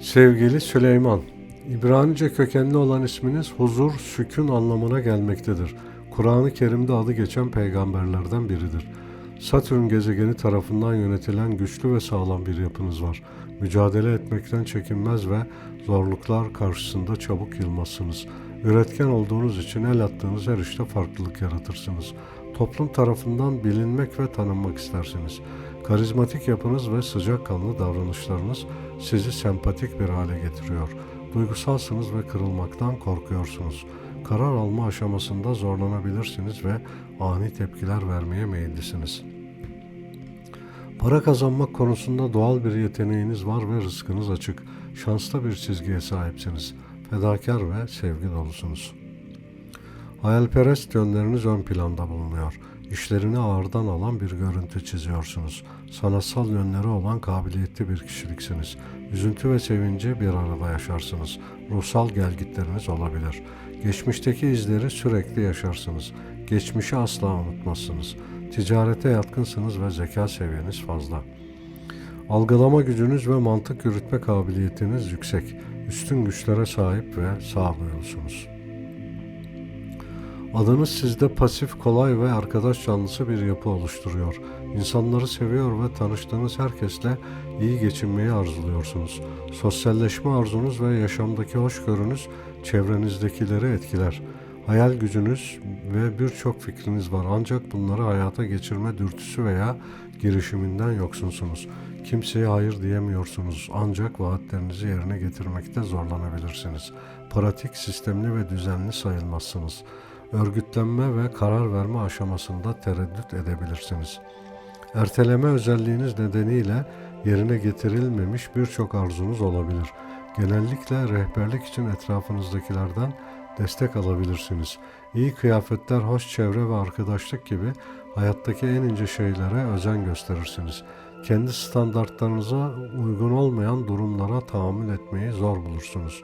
Sevgili Süleyman, İbranice kökenli olan isminiz huzur, sükun anlamına gelmektedir. Kur'an-ı Kerim'de adı geçen peygamberlerden biridir. Satürn gezegeni tarafından yönetilen güçlü ve sağlam bir yapınız var. Mücadele etmekten çekinmez ve zorluklar karşısında çabuk yılmazsınız. Üretken olduğunuz için el attığınız her işte farklılık yaratırsınız. Toplum tarafından bilinmek ve tanınmak istersiniz. Karizmatik yapınız ve sıcakkanlı davranışlarınız sizi sempatik bir hale getiriyor. Duygusalsınız ve kırılmaktan korkuyorsunuz. Karar alma aşamasında zorlanabilirsiniz ve ani tepkiler vermeye meyillisiniz. Para kazanmak konusunda doğal bir yeteneğiniz var ve rızkınız açık. Şanslı bir çizgiye sahipsiniz. Fedakar ve sevgi dolusunuz. Hayalperest yönleriniz ön planda bulunuyor. İşlerini ağırdan alan bir görüntü çiziyorsunuz. Sanatsal yönleri olan kabiliyetli bir kişiliksiniz. Üzüntü ve sevinci bir arada yaşarsınız. Ruhsal gelgitleriniz olabilir. Geçmişteki izleri sürekli yaşarsınız. Geçmişi asla unutmazsınız. Ticarete yatkınsınız ve zeka seviyeniz fazla. Algılama gücünüz ve mantık yürütme kabiliyetiniz yüksek. Üstün güçlere sahip ve sağduyulusunuz. Adınız sizde pasif, kolay ve arkadaş canlısı bir yapı oluşturuyor. İnsanları seviyor ve tanıştığınız herkesle iyi geçinmeyi arzuluyorsunuz. Sosyalleşme arzunuz ve yaşamdaki hoşgörünüz çevrenizdekileri etkiler. Hayal gücünüz ve birçok fikriniz var ancak bunları hayata geçirme dürtüsü veya girişiminden yoksunsunuz. Kimseye hayır diyemiyorsunuz ancak vaatlerinizi yerine getirmekte zorlanabilirsiniz. Pratik, sistemli ve düzenli sayılmazsınız. Örgütlenme ve karar verme aşamasında tereddüt edebilirsiniz. Erteleme özelliğiniz nedeniyle yerine getirilmemiş birçok arzunuz olabilir. Genellikle rehberlik için etrafınızdakilerden destek alabilirsiniz. İyi kıyafetler, hoş çevre ve arkadaşlık gibi hayattaki en ince şeylere özen gösterirsiniz. Kendi standartlarınıza uygun olmayan durumlara tahammül etmeyi zor bulursunuz.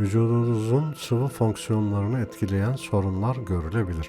Vücudunuzun sıvı fonksiyonlarını etkileyen sorunlar görülebilir.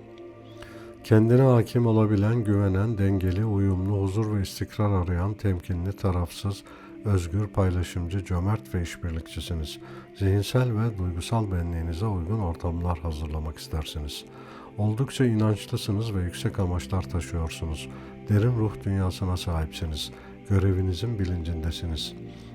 Kendine hakim olabilen, güvenen, dengeli, uyumlu, huzur ve istikrar arayan, temkinli, tarafsız, özgür, paylaşımcı, cömert ve işbirlikçisiniz. Zihinsel ve duygusal benliğinize uygun ortamlar hazırlamak istersiniz. Oldukça inançlısınız ve yüksek amaçlar taşıyorsunuz. Derin ruh dünyasına sahipsiniz. Görevinizin bilincindesiniz.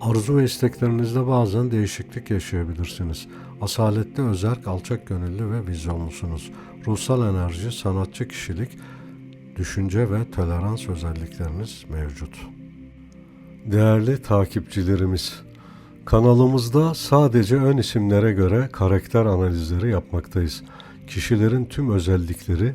Arzu ve isteklerinizde bazen değişiklik yaşayabilirsiniz. Asaletli, özerk, alçak gönüllü ve vizyonlusunuz. Ruhsal enerji, sanatçı kişilik, düşünce ve tolerans özellikleriniz mevcut. Değerli takipçilerimiz, kanalımızda sadece ön isimlere göre karakter analizleri yapmaktayız. Kişilerin tüm özellikleri,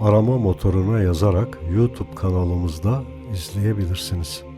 arama motoruna yazarak YouTube kanalımızda izleyebilirsiniz.